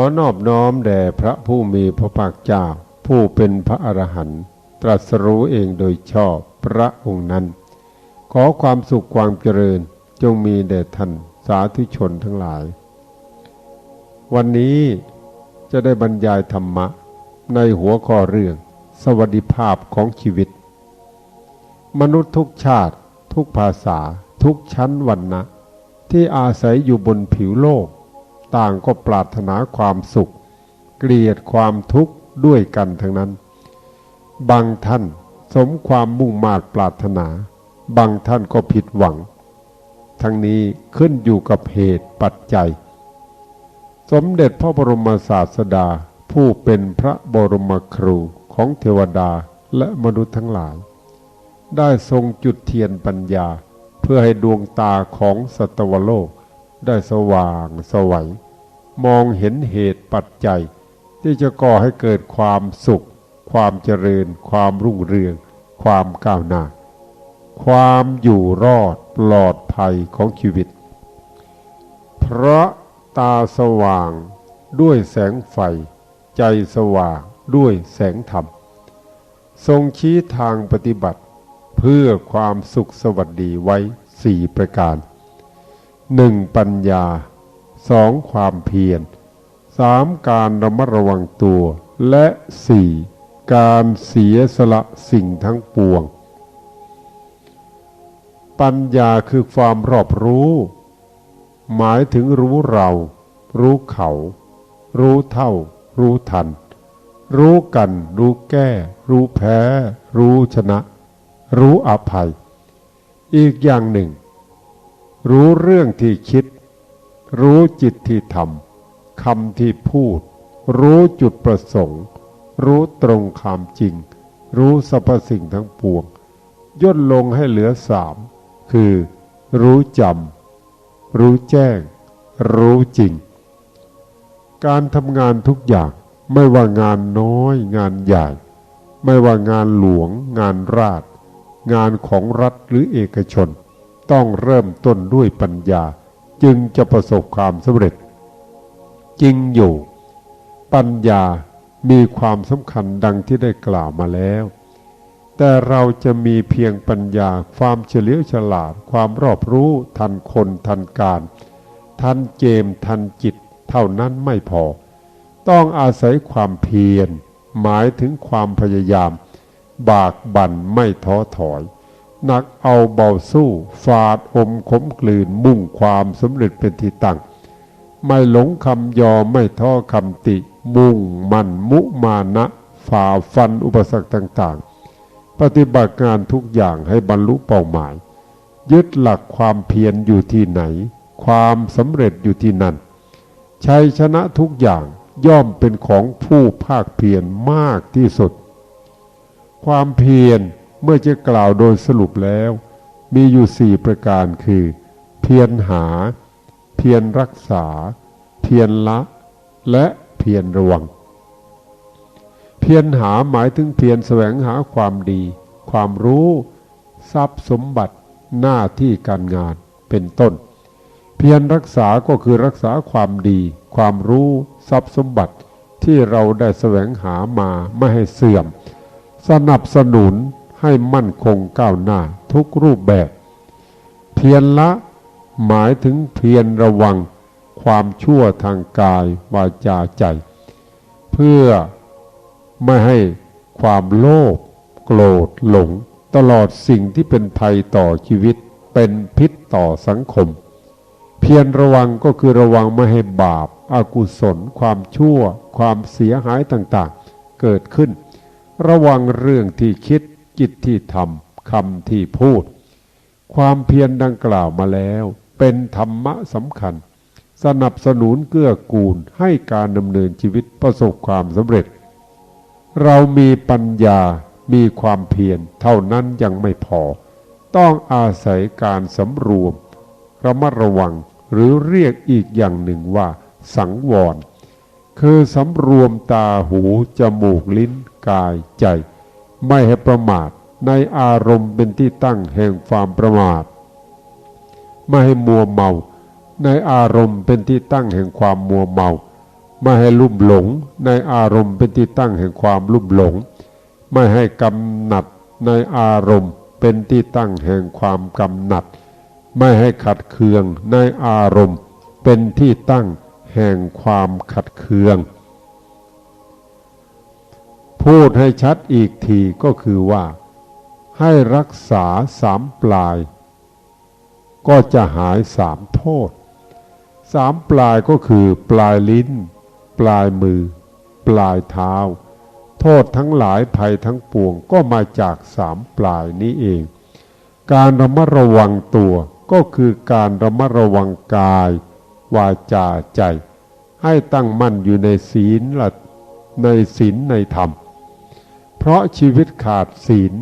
อนอบน้อมแด่พระผู้มีพระภาคเจ้า ผู้เป็นพระอรหันต์ตรัสรู้เองโดยชอบพระองค์นั้น ขอความสุขความเจริญจงมีแด่ท่านสาธุชนทั้งหลาย วันนี้จะได้บรรยายธรรมะในหัวข้อเรื่อง สวัสดิภาพของชีวิต มนุษย์ทุกชาติ ทุกภาษา ทุกชั้นวรรณะ ที่อาศัยอยู่บนผิวโลก ต่างก็ปรารถนาความสุข เกลียดความทุกข์ด้วยกันทั้งนั้น บางท่านสมความมุ่งมาตรปรารถนา บางท่านก็ผิดหวัง ทั้งนี้ขึ้นอยู่กับเหตุปัจจัย สมเด็จพระบรมศาสดาผู้เป็นพระบรมครูของเทวดาและมนุษย์ทั้งหลาย ได้ทรงจุดเทียนปัญญาเพื่อให้ดวงตาของสัตวโลกได้สว่างสวัย มองเห็นเหตุปัจจัย ที่จะก่อให้เกิดความสุข ความเจริญ ความรุ่งเรือง ความก้าวหน้า ความอยู่รอดปลอดภัยของชีวิต เพราะตาสว่างด้วยแสงไฟ ใจสว่างด้วยแสงธรรม ทรงชี้ทางปฏิบัติเพื่อความสุขสวัสดีไว้สี่ประการหนึ่งปัญญา สองความเพียรสามการระมัดระวังตัว และสี่การเสียสละสิ่งทั้งปวง ปัญญาคือความรอบรู้ หมายถึงรู้เรา รู้เขา รู้เท่า รู้ทัน รู้กัน รู้แก้ รู้แพ้ รู้ชนะ รู้อภัย อีกอย่างหนึ่ง รู้เรื่องที่คิด รู้จิตที่ทำคำที่พูด รู้จุดประสงค์ รู้ตรงความจริง รู้สรรพสิ่งทั้งปวง ย่นลงให้เหลือสามคือ รู้จำรู้แจ้ง รู้จริง การทำงานทุกอย่างไม่ว่างานน้อย งานใหญ่ ไม่ว่างานหลวง งานราช งานของรัฐหรือเอกชน ต้องเริ่มต้นด้วยปัญญา จึงจะประสบความสำเร็จ จริงอยู่ ปัญญามีความสำคัญดังที่ได้กล่าวมาแล้ว แต่เราจะมีเพียงปัญญาความเฉลียวฉลาด ความรอบรู้ทันคนทันการ ทันเกมทันจิต เท่านั้นไม่พอ ต้องอาศัยความเพียร หมายถึงความพยายาม บากบั่นไม่ท้อถอย หนักเอาเบาสู้ฝาดอมขมกลืนมุ่งความสำเร็จเป็นที่ตั้งไม่หลงคำยอมไม่ท้อคำติ มุ่งมันมุมานะฝ่าฟันอุปสรรคต่างๆ ปฏิบัติงานทุกอย่างให้บรรลุเป้าหมาย ยึดหลักความเพียรอยู่ที่ไหน ความสำเร็จอยู่ที่นั่นชัยชนะทุกอย่างย่อมเป็นของผู้ภาคเพียรมากที่สุด ความเพียร เมื่อจะกล่าวโดยสรุปแล้ว มีอยู่สี่ประการคือ เพียรหา เพียรรักษา เพียรละ และเพียรระวัง เพียรหาหมายถึงเพียรแสวงหาความดี ความรู้ ทรัพย์สมบัติหน้าที่การงานเป็นต้น เพียรรักษาก็คือรักษาความดี ความรู้ทรัพย์สมบัติที่เราได้แสวงหามาไม่ให้เสื่อม สนับสนุน ให้มั่นคงก้าวหน้าทุกรูปแบบ เพียรละหมายถึงเพียรระวังความชั่วทางกายวาจาใจ เพื่อไม่ให้ความโลภโกรธหลง ตลอดสิ่งที่เป็นภัยต่อชีวิตเป็นพิษต่อสังคม เพียรระวังก็คือระวังไม่ให้บาปอากุศล ความชั่ว ความเสียหายต่างๆ เกิดขึ้น ระวังเรื่องที่คิด จิตที่ทำคำที่พูด ความเพียรดังกล่าวมาแล้ว เป็นธรรมะสำคัญ สนับสนุนเกื้อกูลให้การดำเนินชีวิตประสบความสำเร็จ เรามีปัญญามีความเพียรเท่านั้นยังไม่พอ ต้องอาศัยการสำรวมระมัดระวังหรือเรียกอีกอย่างหนึ่งว่า สังวร คือสำรวมตาหู จมูกลิ้น กายใจ ไม่ให้ประมาทในอารมณ์เป็นที่ตั้งแห่งความประมาท ไม่ให้มัวเมา ในอารมณ์เป็นที่ตั้งแห่งความมัวเมา ไม่ให้ลุ่มหลง ในอารมณ์เป็นที่ตั้งแห่งความลุ่มหลง ไม่ให้กำหนัดในอารมณ์เป็นที่ตั้งแห่งความกำหนัด ไม่ให้ขัดเคืองในอารมณ์เป็นที่ตั้งแห่งความขัดเคือง พูดให้ชัดอีกทีก็คือว่า ให้รักษาสามปลาย ก็จะหายสามโทษ สามปลายก็คือปลายลิ้น ปลายมือ ปลายเท้า โทษทั้งหลายภัยทั้งปวงก็มาจากสามปลายนี้เอง การระมัดระวังตัวก็คือการระมัดระวังกาย วาจาใจ ให้ตั้งมั่นอยู่ในศีลในศีลในธรรม เพราะชีวิตขาดศีล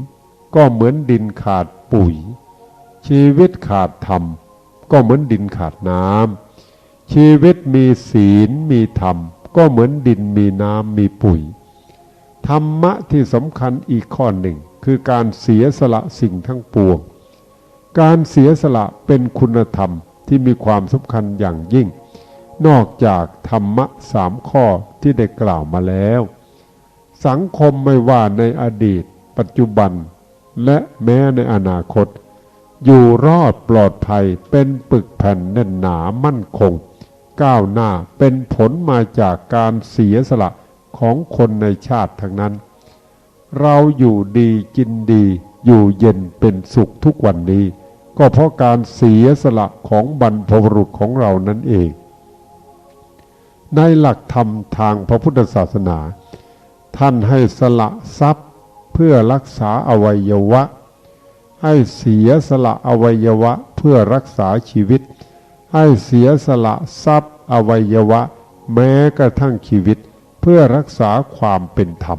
ก็เหมือนดินขาดปุ๋ย ชีวิตขาดธรรม ก็เหมือนดินขาดน้ำชีวิตมีศีลมีธรรม ก็เหมือนดินมีน้ำมีปุ๋ย ธรรมะที่สำคัญอีกข้อหนึ่ง คือการเสียสละสิ่งทั้งปวง การเสียสละเป็นคุณธรรมที่มีความสำคัญอย่างยิ่ง นอกจากธรรมะสามข้อที่ได้กล่าวมาแล้ว สังคมไม่ว่าในอดีต ปัจจุบัน และแม้ในอนาคต อยู่รอดปลอดภัยเป็นปึกแผ่นแน่นหนามั่นคง ก้าวหน้าเป็นผลมาจากการเสียสละของคนในชาติทั้งนั้น เราอยู่ดีกินดี อยู่เย็นเป็นสุขทุกวันนี้ ก็เพราะการเสียสละของบรรพบุรุษของเรานั่นเอง ในหลักธรรมทางพระพุทธศาสนาานให้สละทรัพย์เพื่อรักษาอวัยวะ ให้เสียสละอวัยวะเพื่อรักษาชีวิต ให้เสียสละทรัพย์อวัยวะ แม้กระทั่งชีวิต เพื่อรักษาความเป็นธรรม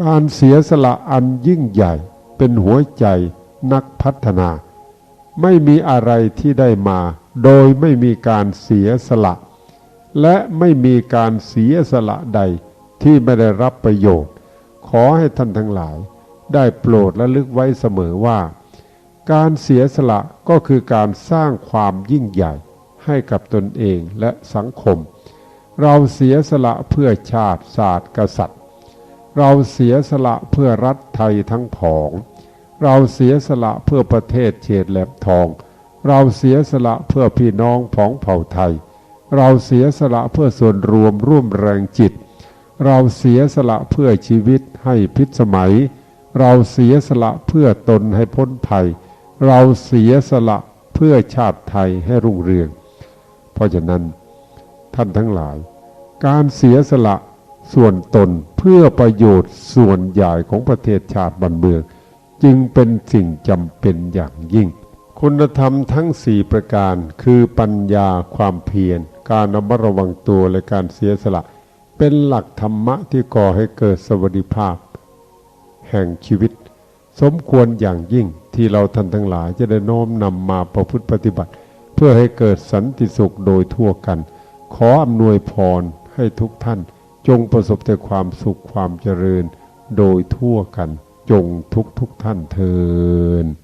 การเสียสละอันยิ่งใหญ่เป็นหัวใจนักพัฒนา ไม่มีอะไรที่ได้มา โดยไม่มีการเสียสละ และไม่มีการเสียสละใด ที่ไม่ได้รับประโยชน์ ขอให้ท่านทั้งหลาย ได้โปรดและลึกไว้เสมอว่า การเสียสละก็คือการสร้างความยิ่งใหญ่ให้กับตนเองและสังคม เราเสียสละเพื่อชาติศาสตร์กษัตริย์ เราเสียสละเพื่อรัฐไทยทั้งผอง เราเสียสละเพื่อประเทศเฉดแหลมทอง เราเสียสละเพื่อพี่น้องผองเผ่าไทย เราเสียสละเพื่อส่วนรวมร่วมแรงจิต เราเสียสละเพื่อชีวิตให้พิสมัย เราเสียสละเพื่อตนให้พ้นภัย เราเสียสละเพื่อชาติไทยให้รุ่งเรือง เพราะฉะนั้นท่านทั้งหลาย การเสียสละส่วนตนเพื่อประโยชน์ส่วนใหญ่ของประเทศชาติบ้านเมือง จึงเป็นสิ่งจำเป็นอย่างยิ่ง คุณธรรมทั้งสี่ประการคือปัญญาความเพียร การระมัดระวังตัวและการเสียสละ เป็นหลักธรรมะที่ก่อให้เกิดสวัสดิภาพ แห่งชีวิต สมควรอย่างยิ่งที่เราท่านทั้งหลายจะได้น้อมนำมาประพฤติปฏิบัติ เพื่อให้เกิดสันติสุขโดยทั่วกัน ขออำนวยพรให้ทุกท่าน จงประสบแต่ความสุขความเจริญ โดยทั่วกันจงทุกทุกท่านเทิน